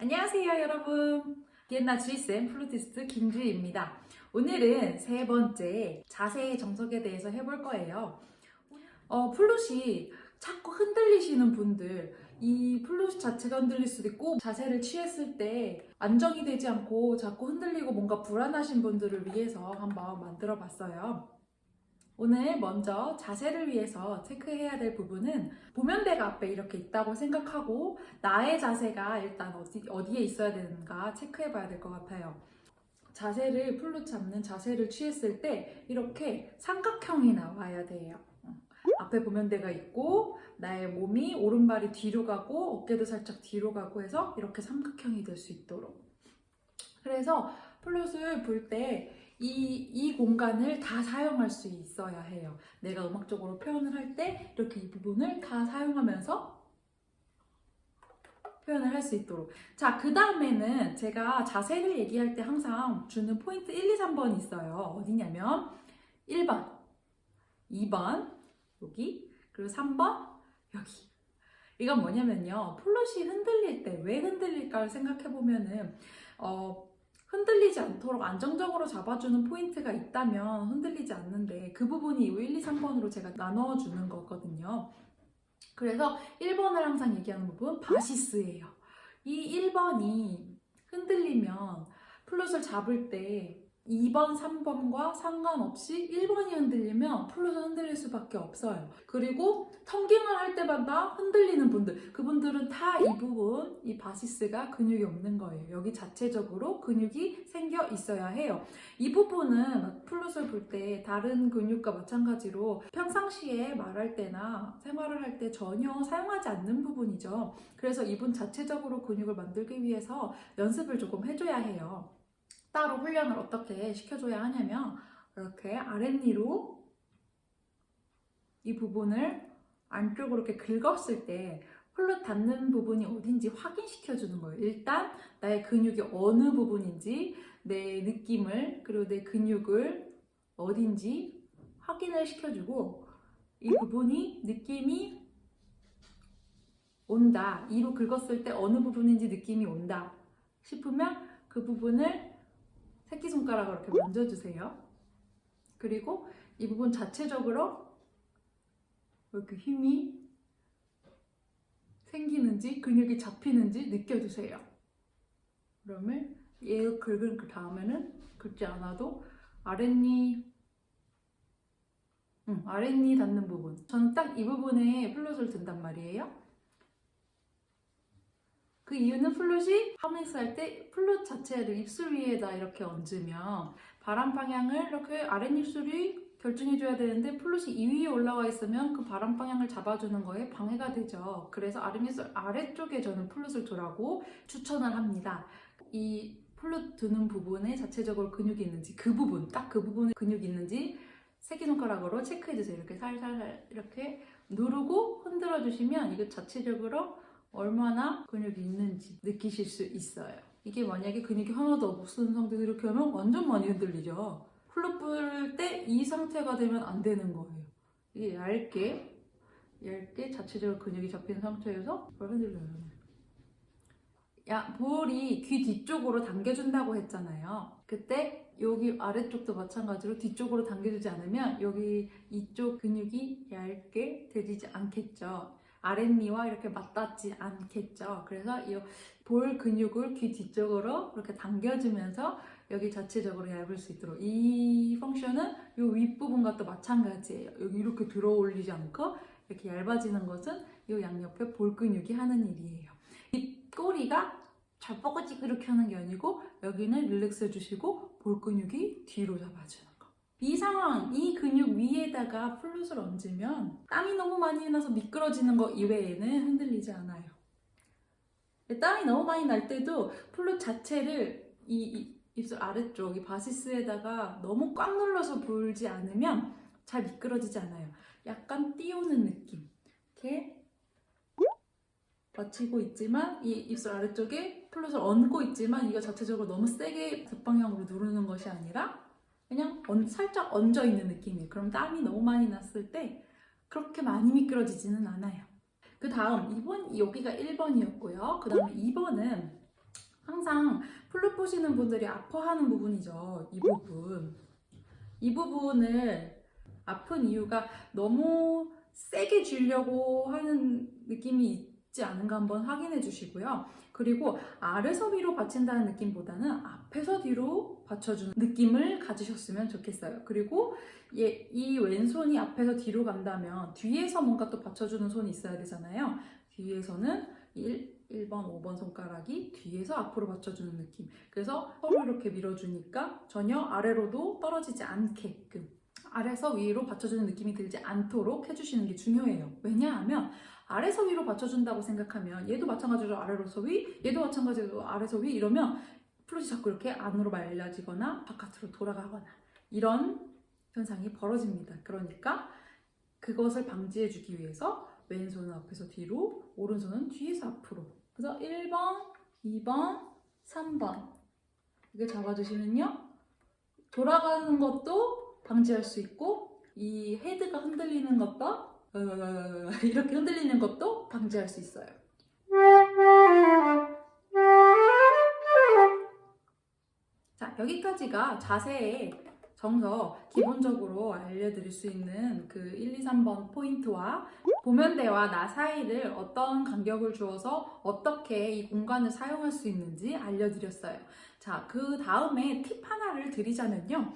안녕하세요 여러분. 비엔나 G쌤 플루티스트 김주희입니다. 오늘은 세 번째 자세의 정석에 대해서 해볼 거예요. 어, 플룻이 자꾸 흔들리시는 분들 이 플룻 자체가 흔들릴 수도 있고 자세를 취했을 때 안정이 되지 않고 자꾸 흔들리고 뭔가 불안하신 분들을 위해서 한번 만들어 봤어요 오늘 먼저 자세를 위해서 체크해야 될 부분은 보면대가 앞에 이렇게 있다고 생각하고 나의 자세가 일단 어디, 어디에 있어야 되는가 체크해 봐야 될 것 같아요. 자세를 풀로 잡는 자세를 취했을 때 이렇게 삼각형이 나와야 돼요. 어. 앞에 보면대가 있고 나의 몸이 오른발이 뒤로 가고 어깨도 살짝 뒤로 가고 해서 이렇게 삼각형이 될 수 있도록. 그래서 플룻을 불때 이, 이 공간을 다 사용할 수 있어야 해요. 내가 음악적으로 표현을 할 때 이렇게 이 부분을 다 사용하면서 표현을 할 수 있도록. 자, 그 다음에는 제가 자세를 얘기할 때 항상 주는 포인트 1, 2, 3번 있어요. 어디냐면 1번, 2번, 여기, 그리고 3번, 여기. 이건 뭐냐면요. 플롯이 흔들릴 때 왜 흔들릴까를 생각해보면은, 어, 흔들리지 않도록 안정적으로 잡아주는 포인트가 있다면 흔들리지 않는데 그 부분이 이 1, 2, 3번으로 제가 나눠주는 거거든요. 그래서 1번을 항상 얘기하는 부분 바시스예요. 이 1번이 흔들리면 플룻을 잡을 때 2번, 3번과 상관없이 1번이 흔들리면 플룻은 흔들릴 수밖에 없어요. 그리고 텅깅을 할 때마다 흔들리는 분들, 그분들은 다 이 부분, 이 바시스가 근육이 없는 거예요. 여기 자체적으로 근육이 생겨 있어야 해요. 이 부분은 플룻을 불때 다른 근육과 마찬가지로 평상시에 말할 때나 생활을 할 때 전혀 사용하지 않는 부분이죠. 그래서 이분 자체적으로 근육을 만들기 위해서 연습을 조금 해줘야 해요. 따로 훈련을 어떻게 시켜줘야 하냐면 이렇게 아랫니로 이 부분을 안쪽으로 이렇게 긁었을 때 플룻 닿는 부분이 어딘지 확인시켜주는 거예요. 일단 나의 근육이 어느 부분인지 내 느낌을 그리고 내 근육을 어딘지 확인을 시켜주고 이 부분이 느낌이 온다. 이로 긁었을 때 어느 부분인지 느낌이 온다 싶으면 그 부분을 새끼손가락으로 이렇게 만져주세요. 그리고 이 부분 자체적으로 이렇게 힘이 생기는지 근육이 잡히는지 느껴주세요. 그러면 얘 긁은 그 다음에는 긁지 않아도 아랫니 응, 아랫니 닿는 부분 저는 딱 이 부분에 플롯을 든단 말이에요. 그 이유는 플룻이 하미스 할 때 플룻 자체를 입술 위에다 이렇게 얹으면 바람 방향을 이렇게 아랫입술이 결정해줘야 되는데 플룻이 이 위에 올라와 있으면 그 바람 방향을 잡아주는 거에 방해가 되죠. 그래서 아랫입술 아래쪽에 저는 플룻을 두라고 추천을 합니다. 이 플룻 두는 부분에 자체적으로 근육이 있는지 그 부분 딱 그 부분에 근육이 있는지 새끼손가락으로 체크해주세요. 이렇게 살살 이렇게 누르고 흔들어 주시면 이거 자체적으로 얼마나 근육이 있는지 느끼실 수 있어요. 이게 만약에 근육이 하나도 없는 상태에서 이렇게 하면 완전 많이 흔들리죠. 플룻 불때이 상태가 되면 안 되는 거예요. 이게 얇게, 얇게 자체적으로 근육이 잡힌 상태에서 뭘 흔들려요. 야, 볼이 귀 뒤쪽으로 당겨준다고 했잖아요. 그때 여기 아래쪽도 마찬가지로 뒤쪽으로 당겨주지 않으면 여기 이쪽 근육이 얇게 되지 않겠죠. 아랫니와 이렇게 맞닿지 않겠죠. 그래서 이 볼 근육을 귀 뒤쪽으로 이렇게 당겨주면서 여기 자체적으로 얇을 수 있도록 이 펑션은 이 윗부분과 또 마찬가지예요. 여기 이렇게 들어 올리지 않고 이렇게 얇아지는 것은 이 양옆에 볼 근육이 하는 일이에요. 이 꼬리가 잘 뻐거지 그렇게 하는 게 아니고 여기는 릴렉스 해주시고 볼 근육이 뒤로 잡아주는 이 상황, 이 근육 위에다가 플룻을 얹으면 땀이 너무 많이 나서 미끄러지는 거 이외에는 흔들리지 않아요. 땀이 너무 많이 날 때도 플룻 자체를 이, 이 입술 아래쪽, 이 바시스에다가 너무 꽉 눌러서 불지 않으면 잘 미끄러지지 않아요. 약간 띄우는 느낌. 이렇게 받치고 있지만 이 입술 아래쪽에 플룻을 얹고 있지만 이거 자체적으로 너무 세게 뒷방향으로 누르는 것이 아니라 그냥 얹- 살짝 얹어 있는 느낌이에요. 그럼 땀이 너무 많이 났을 때 그렇게 많이 미끄러지지는 않아요. 그 다음 2번 여기가 1번이었고요. 그 다음에 2번은 항상 플룻 보시는 분들이 아파하는 부분이죠. 이 부분. 이 부분을 아픈 이유가 너무 세게 쥐려고 하는 느낌이 있지 않은가 한번 확인해 주시고요. 그리고 아래서 위로 받친다는 느낌보다는 앞에서 뒤로 받쳐주는 느낌을 가지셨으면 좋겠어요. 그리고 예, 이 왼손이 앞에서 뒤로 간다면 뒤에서 뭔가 또 받쳐주는 손이 있어야 되잖아요. 뒤에서는 1, 1번, 5번 손가락이 뒤에서 앞으로 받쳐주는 느낌. 그래서 서로 이렇게 밀어주니까 전혀 아래로도 떨어지지 않게끔 아래서 위로 받쳐주는 느낌이 들지 않도록 해주시는 게 중요해요. 왜냐하면 아래서 위로 받쳐준다고 생각하면 얘도 마찬가지로 아래로서 위, 얘도 마찬가지로 아래서 위 이러면 플롯이 자꾸 이렇게 안으로 말려지거나 바깥으로 돌아가거나 이런 현상이 벌어집니다. 그러니까 그것을 방지해주기 위해서 왼손은 앞에서 뒤로, 오른손은 뒤에서 앞으로. 그래서 1번, 2번, 3번 이게 잡아주시면요. 돌아가는 것도 방지할 수 있고 이 헤드가 흔들리는 것도 이렇게 흔들리는 것도 방지할 수 있어요. 자, 여기까지가 자세의 정서 기본적으로 알려드릴 수 있는 그 1, 2, 3번 포인트와 보면대와 나 사이를 어떤 간격을 주어서 어떻게 이 공간을 사용할 수 있는지 알려드렸어요. 자, 그 다음에 팁 하나를 드리자면요.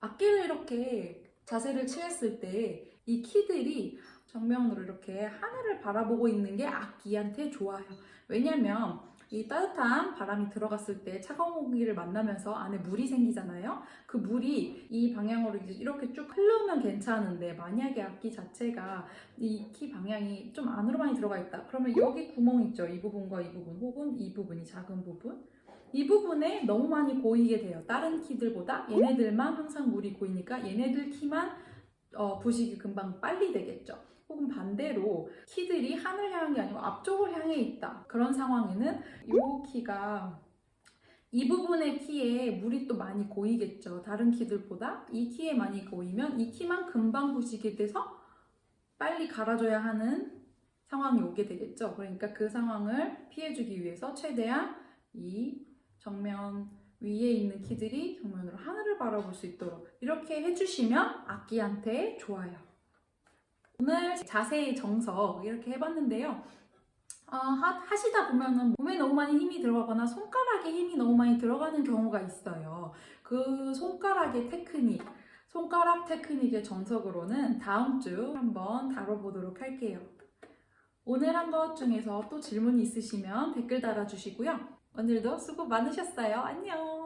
악기를 이렇게 자세를 취했을 때 이 키들이 정면으로 이렇게 하늘을 바라보고 있는 게 악기한테 좋아요. 왜냐면 이 따뜻한 바람이 들어갔을 때 차가운 공기를 만나면서 안에 물이 생기잖아요. 그 물이 이 방향으로 이렇게 쭉 흐르면 괜찮은데 만약에 악기 자체가 이 키 방향이 좀 안으로 많이 들어가 있다. 그러면 여기 구멍 있죠. 이 부분과 이 부분 혹은 이 부분이 작은 부분. 이 부분에 너무 많이 고이게 돼요. 다른 키들보다 얘네들만 항상 물이 고이니까 얘네들 키만 어, 부식이 금방 빨리 되겠죠. 혹은 반대로 키들이 하늘 게 아니고 앞쪽을 향해 있다. 그런 상황에는 이 키가 이 부분의 키에 물이 또 많이 고이겠죠. 다른 키들보다 이 키에 많이 고이면 이 키만 금방 부식이 돼서 빨리 갈아줘야 하는 상황이 오게 되겠죠. 그러니까 그 상황을 피해주기 위해서 최대한 이 정면 위에 있는 키들이 정면으로 하늘을 바라볼 수 있도록 이렇게 해주시면 악기한테 좋아요. 오늘 자세히 정석 이렇게 해봤는데요. 어, 하, 하시다 보면은 몸에 너무 많이 힘이 들어가거나 손가락에 힘이 너무 많이 들어가는 경우가 있어요. 그 손가락의 테크닉, 손가락 테크닉의 정석으로는 다음 주 한번 다뤄보도록 할게요. 오늘 한 것 중에서 또 질문이 있으시면 댓글 달아주시고요. 오늘도 수고 많으셨어요. 안녕!